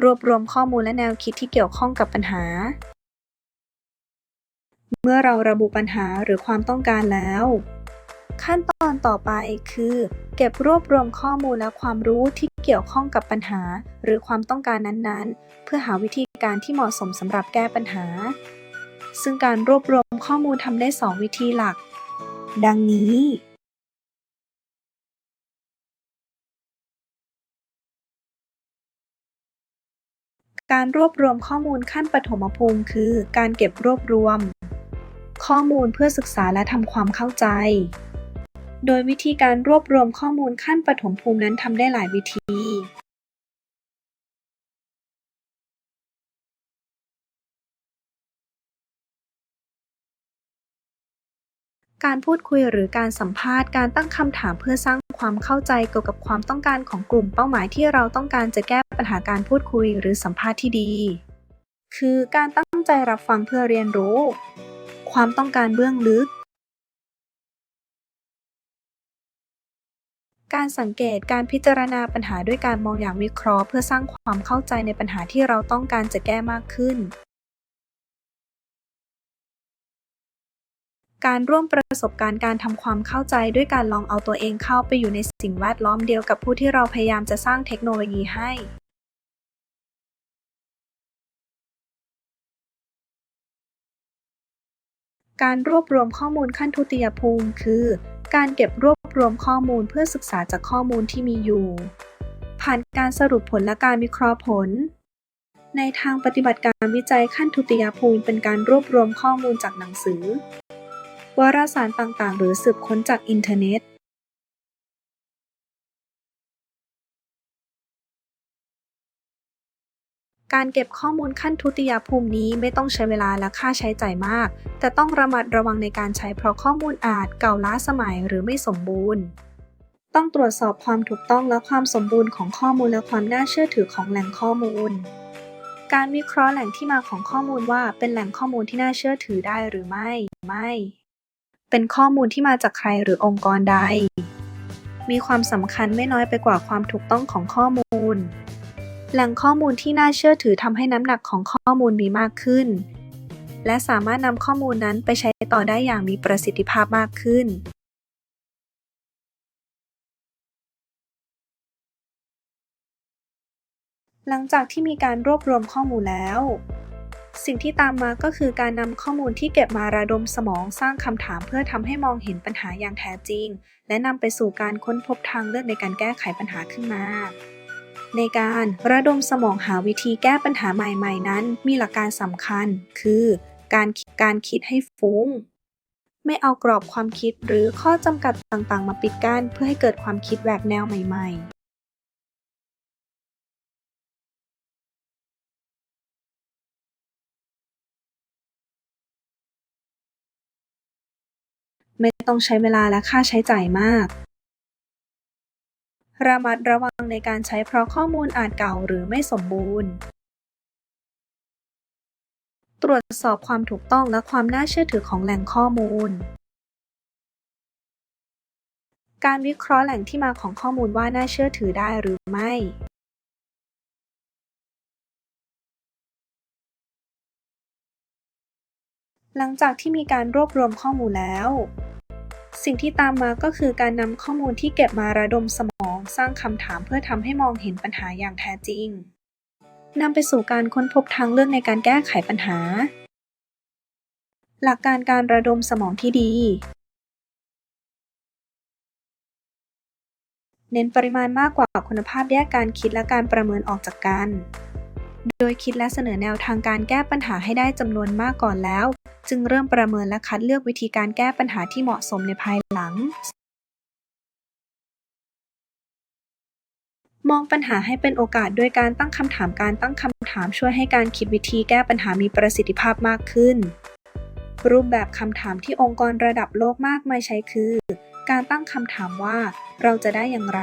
รวบรวมข้อมูลและแนวคิดที่เกี่ยวข้องกับปัญหา เมื่อเราระบุปัญหาหรือความต้องการแล้ว ขั้นตอนต่อไปคือ เก็บรวบรวมข้อมูลและความรู้ที่เกี่ยวข้องกับปัญหา หรือความต้องการนั้นๆ เพื่อหาวิธีการที่เหมาะสมสำหรับแก้ปัญหา ซึ่งการรวบรวมข้อมูลทำได้ 2 วิธีหลัก ดังนี้ การรวบรวมข้อมูลขั้นปฐมภูมิคือ การเก็บรวบรวม ข้อมูลเพื่อศึกษาและทำความเข้าใจ โดยวิธีการรวบรวมข้อมูลขั้นปฐมภูมินั้นทำได้หลายวิธี การพูดคุยหรือการสัมภาษณ์การตั้งคำถามเพื่อสร้างความเข้าใจเกี่ยวกับความต้องการของกลุ่มเป้าหมายที่เราต้องการจะแก้ปัญหาการพูดคุยหรือสัมภาษณ์ที่ดี คือการตั้งใจรับฟังเพื่อเรียนรู้ ความต้องการเบื้องลึก การสังเกตการพิจารณาปัญหาด้วยการมองอย่างวิเคราะห์ เพื่อสร้างความเข้าใจในปัญหาที่เราต้องการจะแก้มากขึ้น การร่วมประสบการณ์การทำความเข้าใจด้วยการลองเอาตัวเองเข้าไปอยู่ในสิ่งแวดล้อมเดียวกับผู้ที่เราพยายามจะสร้างเทคโนโลยีให้การรวบรวมข้อมูลขั้นทุติยภูมิ คือ การเก็บรวบรวมข้อมูลเพื่อศึกษาจากข้อมูลที่มีอยู่ ผ่านการสรุปผลและการวิเคราะห์ผล ในทางปฏิบัติการวิจัยขั้นทุติยภูมิเป็นการรวบรวมข้อมูลจากหนังสือ วารสารต่างๆ หรือสืบค้นจากอินเทอร์เน็ตการเก็บข้อมูลขั้นทุติยภูมินี้ไม่ต้องใช้เวลาและค่าใช้จ่ายมาก แต่ต้องระมัดระวังในการใช้เพราะข้อมูลอาจเก่าล้าสมัยหรือไม่สมบูรณ์ ต้องตรวจสอบความถูกต้องและความสมบูรณ์ของข้อมูลและความน่าเชื่อถือของแหล่งข้อมูล การวิเคราะห์แหล่งที่มาของข้อมูลว่าเป็นแหล่งข้อมูลที่น่าเชื่อถือได้หรือไม่ไม่ เป็นข้อมูลที่มาจากใครหรือองค์กรใด มีความสำคัญไม่น้อยไปกว่าความถูกต้องของข้อมูล แหล่งข้อมูลที่น่าเชื่อถือทำให้น้ำหนักของข้อมูลมีมากขึ้น และสามารถนำข้อมูลนั้นไปใช้ต่อได้อย่างมีประสิทธิภาพมากขึ้นหลังจากที่มีการรวบรวมข้อมูลแล้ว สิ่งที่ตามมาก็คือการนำข้อมูลที่เก็บมาระดมสมองสร้างคำถามเพื่อทำให้มองเห็นปัญหาอย่างแท้จริง และนำไปสู่การค้นพบทางเลือกในการแก้ไขปัญหาขึ้นมา ในการระดมสมองหาวิธีแก้ปัญหาใหม่ๆ นั้น มีหลักการสำคัญ คือ การการคิดให้ฟุ้ง ไม่เอากรอบความคิดหรือข้อจำกัดต่างๆ มาปิดกั้นเพื่อให้เกิดความคิดแหวกแนวใหม่ ๆ ไม่ต้องใช้เวลาและค่าใช้จ่ายมาก ระมัดระวังในการใช้เพราะข้อมูลอาจเก่าหรือไม่สมบูรณ์ ตรวจสอบความถูกต้องและความน่าเชื่อถือของแหล่งข้อมูล การวิเคราะห์แหล่งที่มาของข้อมูลว่าน่าเชื่อถือได้หรือไม่หลังจากที่มีการรวบรวมข้อมูลแล้ว สิ่งที่ตามมาก็คือการนำข้อมูลที่เก็บมาระดมสมอง สร้างคำถามเพื่อทำให้มองเห็นปัญหาอย่างแท้จริงนำไปสู่การค้นพบทางเลือกในการแก้ไขปัญหา หลักการการระดมสมองที่ดี เน้นปริมาณมากกว่าคุณภาพแยกการคิดและการประเมินออกจากกัน โดยคิดและเสนอแนวทางการแก้ปัญหาให้ได้จำนวนมากก่อนแล้ว จึงเริ่มประเมินและคัดเลือกวิธีการแก้ปัญหาที่เหมาะสมในภายหลัง มองปัญหาให้เป็นโอกาสด้วยการตั้งคำถามการตั้งคำถามช่วยให้การคิดวิธีแก้ปัญหามีประสิทธิภาพมากขึ้น รูปแบบคำถามที่องค์กรระดับโลกมากมายใช้คือ การตั้งคำถามว่าเราจะได้อย่างไร